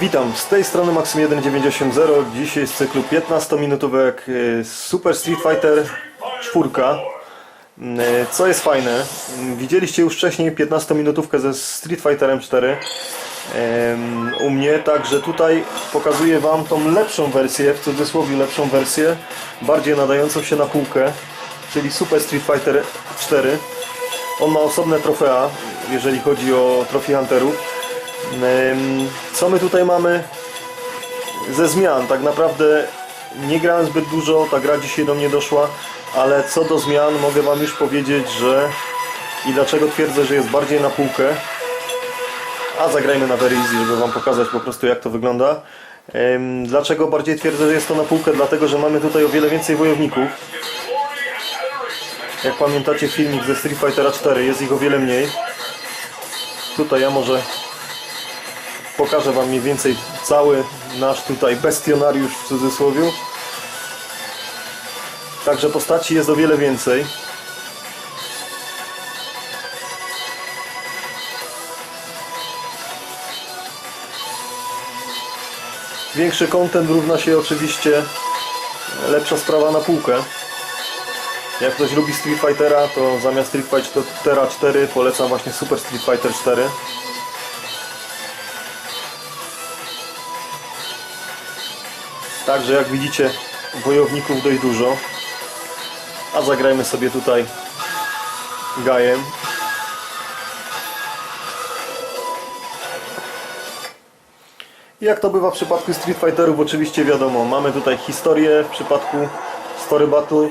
Witam, z tej strony Maxim1980. Dzisiaj z cyklu 15-minutówek y, Super Street Fighter 4. Y, Co jest fajne, y, widzieliście już wcześniej 15-minutówkę ze Street Fighterem 4 Ym, u mnie, także tutaj pokazuję Wam tą lepszą wersję, w cudzysłowie lepszą wersję, bardziej nadającą się na półkę, czyli Super Street Fighter 4. On ma osobne trofea, jeżeli chodzi o Trophy Hunterów. Co my tutaj mamy ze zmian? Tak naprawdę nie grałem zbyt dużo, ta gra dzisiaj do mnie doszła, ale co do zmian mogę Wam już powiedzieć, że i dlaczego twierdzę, że jest bardziej na półkę. A zagrajmy na Very Easy, żeby Wam pokazać po prostu jak to wygląda. Dlaczego bardziej twierdzę, że jest to na półkę? Dlatego, że mamy tutaj o wiele więcej wojowników. Jak pamiętacie filmik ze Street Fightera 4, jest ich o wiele mniej. Tutaj ja może pokażę Wam mniej więcej cały nasz tutaj bestionariusz w cudzysłowie. Także postaci jest o wiele więcej. Większy content równa się oczywiście lepsza sprawa na półkę. Jak ktoś lubi Street Fightera, to zamiast Street Fightera 4 polecam właśnie Super Street Fighter 4. Także jak widzicie wojowników dość dużo. A zagrajmy sobie tutaj gajem. Jak to bywa w przypadku Street Fighterów, oczywiście wiadomo, mamy tutaj historię w przypadku Story Battle.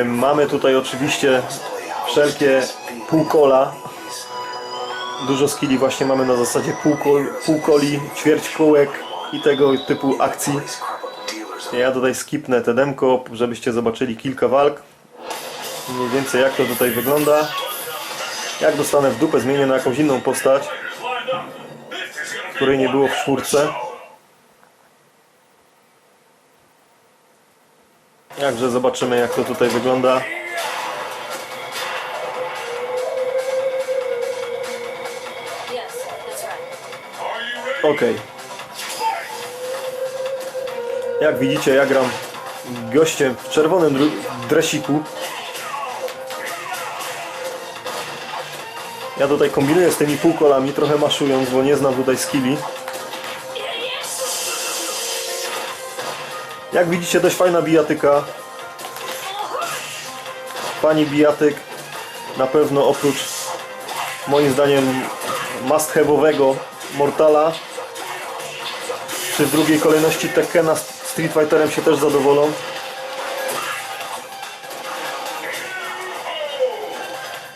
E, mamy tutaj oczywiście wszelkie półkola. Dużo skilli właśnie mamy na zasadzie półkol, półkoli, ćwierć kółek i tego typu akcji. Ja tutaj skipnę te demko, żebyście zobaczyli kilka walk. Mniej więcej jak to tutaj wygląda. Jak dostanę w dupę, zmienię na jakąś inną postać, której nie było w czwórce. Jakże zobaczymy jak to tutaj wygląda. Yes, that's right. Ok. Jak widzicie, ja gram gościem w czerwonym dresiku. Ja tutaj kombinuję z tymi półkolami, trochę maszując, bo nie znam tutaj skilli. Jak widzicie, dość fajna bijatyka. Pani bijatyk na pewno oprócz moim zdaniem must have'owego Mortala czy w drugiej kolejności Tekkena Street Fighterem się też zadowolą.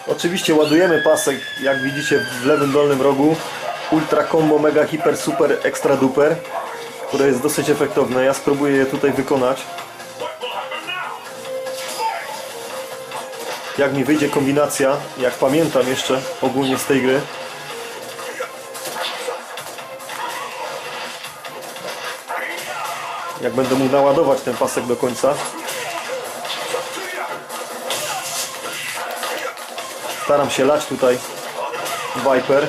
Oczywiście ładujemy pasek, jak widzicie w lewym dolnym rogu. Ultra Combo Mega Hyper Super Extra Duper, które jest dosyć efektowne. Ja spróbuję je tutaj wykonać. Jak mi wyjdzie kombinacja, jak pamiętam jeszcze ogólnie z tej gry. Jak będę mógł naładować ten pasek do końca. Staram się lać tutaj Viper.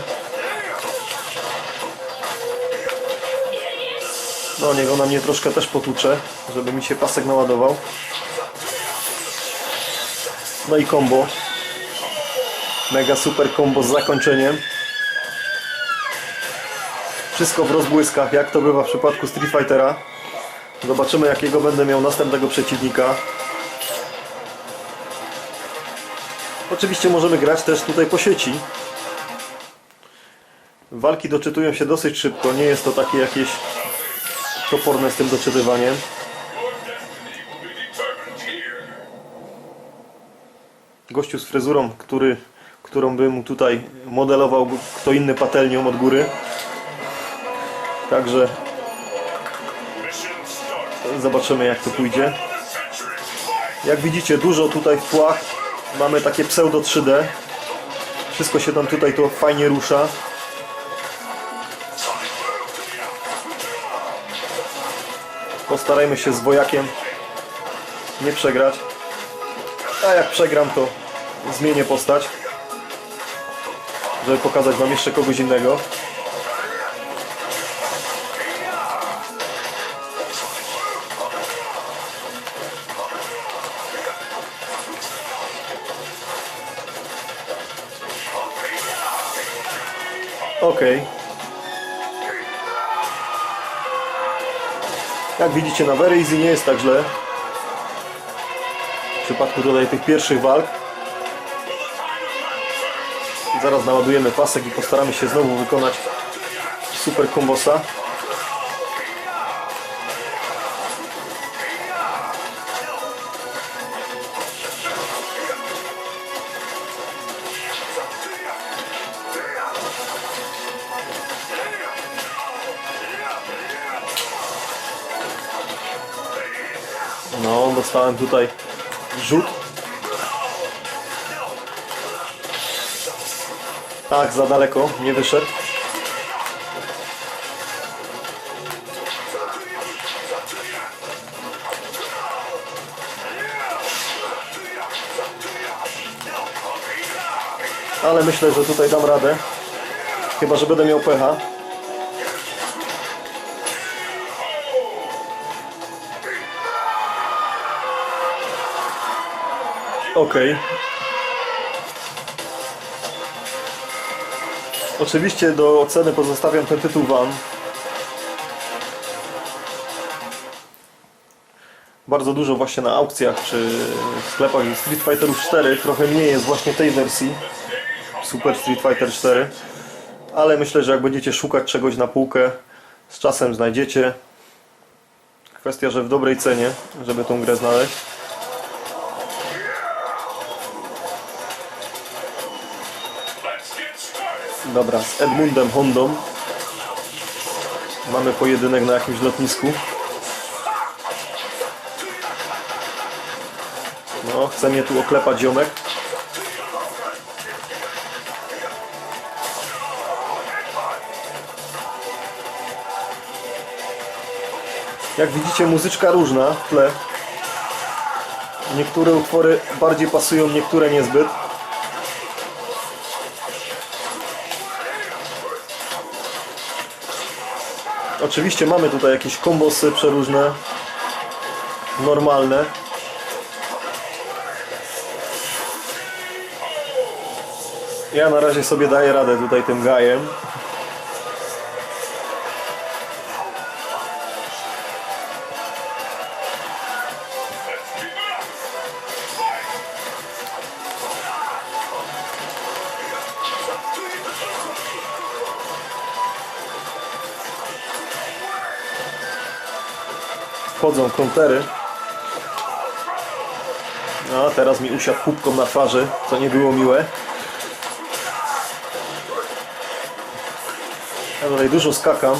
No niech ona mnie troszkę też potłucze, żeby mi się pasek naładował. No i combo. Mega super combo z zakończeniem. Wszystko w rozbłyskach, jak to bywa w przypadku Street Fightera. Zobaczymy jakiego będę miał następnego przeciwnika. Oczywiście możemy grać też tutaj po sieci. Walki doczytują się dosyć szybko, nie jest to takie jakieś toporne z tym doczytywaniem. Gościu z fryzurą, który, którą bym tutaj modelował kto inny patelnią od góry. Także Zobaczymy jak to pójdzie. Jak widzicie dużo tutaj w tłach mamy takie pseudo 3D. Wszystko się tam tutaj to fajnie rusza. Postarajmy się z wojakiem nie przegrać. A jak przegram to zmienię postać. Żeby pokazać wam jeszcze kogoś innego. Okej. Jak widzicie na Very Easy nie jest tak źle. W przypadku tutaj tych pierwszych walk. Zaraz naładujemy pasek i postaramy się znowu wykonać super kombosa. Dostałem tutaj rzut. Tak, za daleko, nie wyszedł. Ale myślę, że tutaj dam radę. Chyba, że będę miał pecha. Okej. Oczywiście do oceny pozostawiam ten tytuł Wam. Bardzo dużo właśnie na aukcjach czy w sklepach Street Fighterów 4. Trochę mniej jest właśnie tej wersji Super Street Fighter 4. Ale myślę, że jak będziecie szukać czegoś na półkę, z czasem znajdziecie. Kwestia, że w dobrej cenie, żeby tą grę znaleźć. Dobra, z Edmundem Hondą mamy pojedynek na jakimś lotnisku. No, chce mnie tu oklepać ziomek. Jak widzicie, muzyczka różna w tle. Niektóre utwory bardziej pasują, niektóre niezbyt. Oczywiście mamy tutaj jakieś kombosy przeróżne, normalne. Ja na razie sobie daję radę tutaj tym gajem. Wchodzą kontery. No, teraz mi usiadł kubką na twarzy, co nie było miłe. Ja tutaj dużo skakam.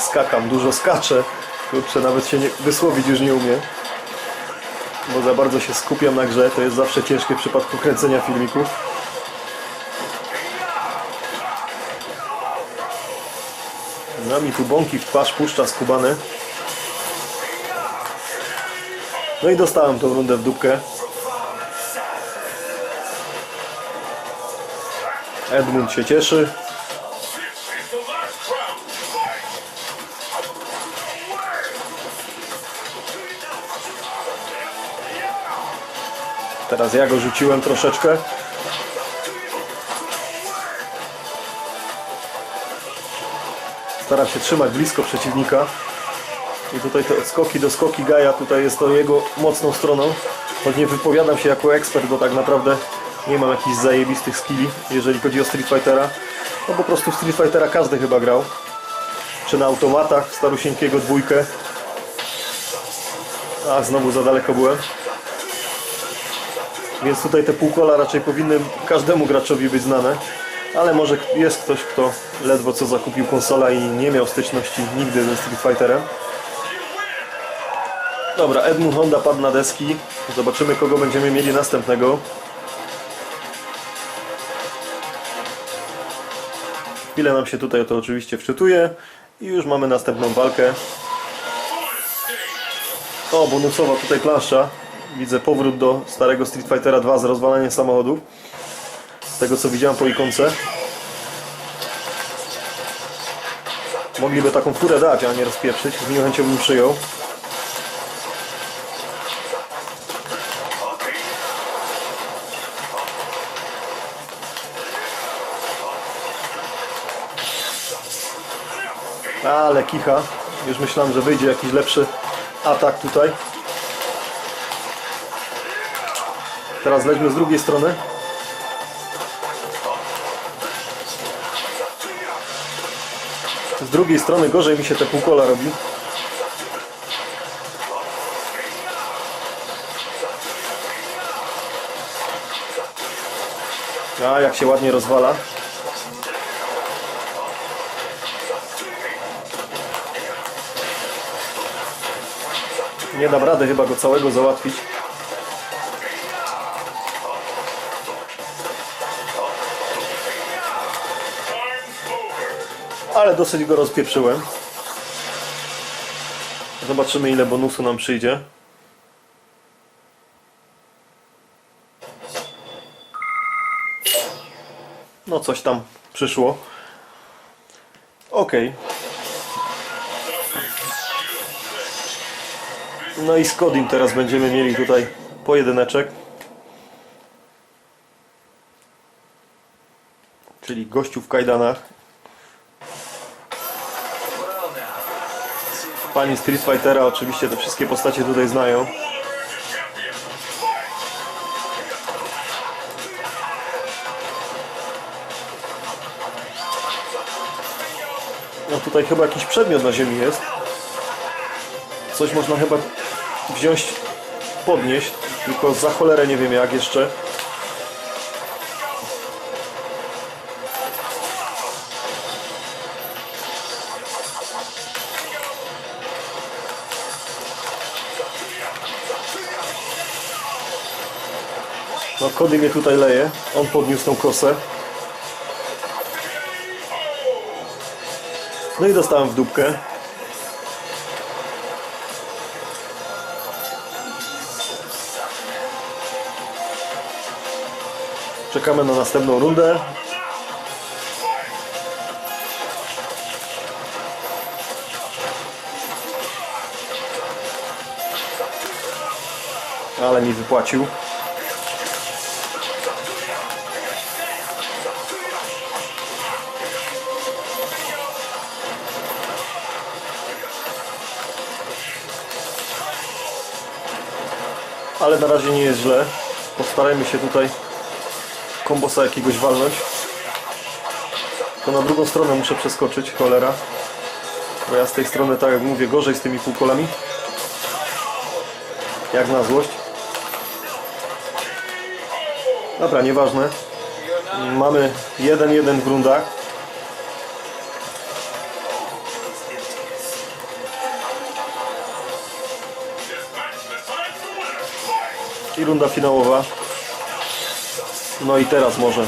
Skakam, dużo skaczę. Kurczę, nawet się nie, wysłowić już nie umiem. Bo za bardzo się skupiam na grze. To jest zawsze ciężkie w przypadku kręcenia filmików. No mi tu bąki w twarz puszcza skubany. No i dostałem tą rundę w dupkę. Edmund się cieszy. Teraz ja go rzuciłem troszeczkę. Staram się trzymać blisko przeciwnika. I tutaj te odskoki do skoki Gaja, tutaj jest to jego mocną stroną. Choć nie wypowiadam się jako ekspert, bo tak naprawdę nie mam jakichś zajebistych skilli, jeżeli chodzi o Street Fightera. No po prostu Street Fightera każdy chyba grał. Czy na automatach, starusieńkiego dwójkę. A, znowu za daleko byłem. Więc tutaj te półkola raczej powinny każdemu graczowi być znane. Ale może jest ktoś, kto ledwo co zakupił konsola i nie miał styczności nigdy ze Street Fighterem. Dobra, Edmund Honda padł na deski. Zobaczymy kogo będziemy mieli następnego. Chwilę nam się tutaj to oczywiście wczytuje. I już mamy następną walkę. O, bonusowa tutaj plansza. Widzę powrót do starego Street Fightera 2 z rozwalaniem samochodów. Z tego co widziałem po ikonce. Mogliby taką furę dać, a nie rozpieprzyć. Z miłą chęcią bym przyjął. Ale kicha. Już myślałem, że wyjdzie jakiś lepszy atak tutaj. Teraz lećmy z drugiej strony. Z drugiej strony gorzej mi się te półkola robi. A jak się ładnie rozwala. Nie dam rady chyba go całego załatwić. Ale dosyć go rozpieprzyłem. Zobaczymy ile bonusu nam przyjdzie. No coś tam przyszło. Ok. No i z Kodim teraz będziemy mieli tutaj pojedyneczek. Czyli gościu w kajdanach. Pani Street Fightera oczywiście te wszystkie postacie tutaj znają. No tutaj chyba jakiś przedmiot na ziemi jest. Coś można chyba wziąć, podnieść, tylko za cholerę nie wiem jak jeszcze. No Cody mnie tutaj leje. On podniósł tą kosę. No i dostałem w dupkę. Czekamy na następną rundę. Ale mi wypłacił. Ale na razie nie jest źle. Postarajmy się tutaj kombosa jakiegoś walnąć. To na drugą stronę muszę przeskoczyć, cholera. Bo ja z tej strony, tak jak mówię, gorzej z tymi półkolami. Jak na złość. Dobra, nieważne. Mamy 1-1 w rundach. I runda finałowa. No i teraz może.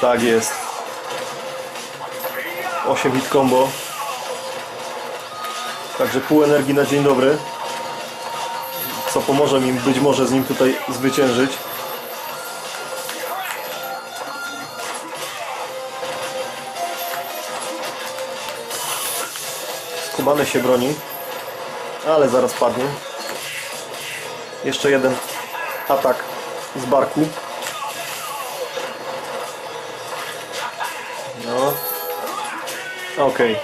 Tak jest. 8 hit combo. Także pół energii na dzień dobry. Co pomoże mi być może z nim tutaj zwyciężyć. Skubany się broni. Ale zaraz padnie. Jeszcze jeden atak z barku. Okej.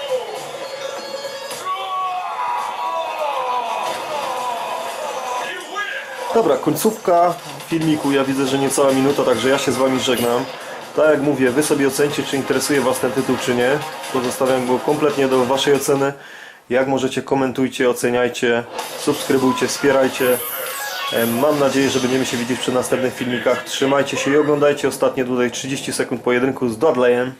Dobra, końcówka filmiku. Ja widzę, że niecała minuta, także ja się z Wami żegnam. Tak jak mówię, Wy sobie ocencie, czy interesuje Was ten tytuł, czy nie. Pozostawiam go kompletnie do Waszej oceny. Jak możecie, komentujcie, oceniajcie, subskrybujcie, wspierajcie. Mam nadzieję, że będziemy się widzieć przy następnych filmikach. Trzymajcie się i oglądajcie ostatnie tutaj 30 sekund pojedynku z Dudleyem.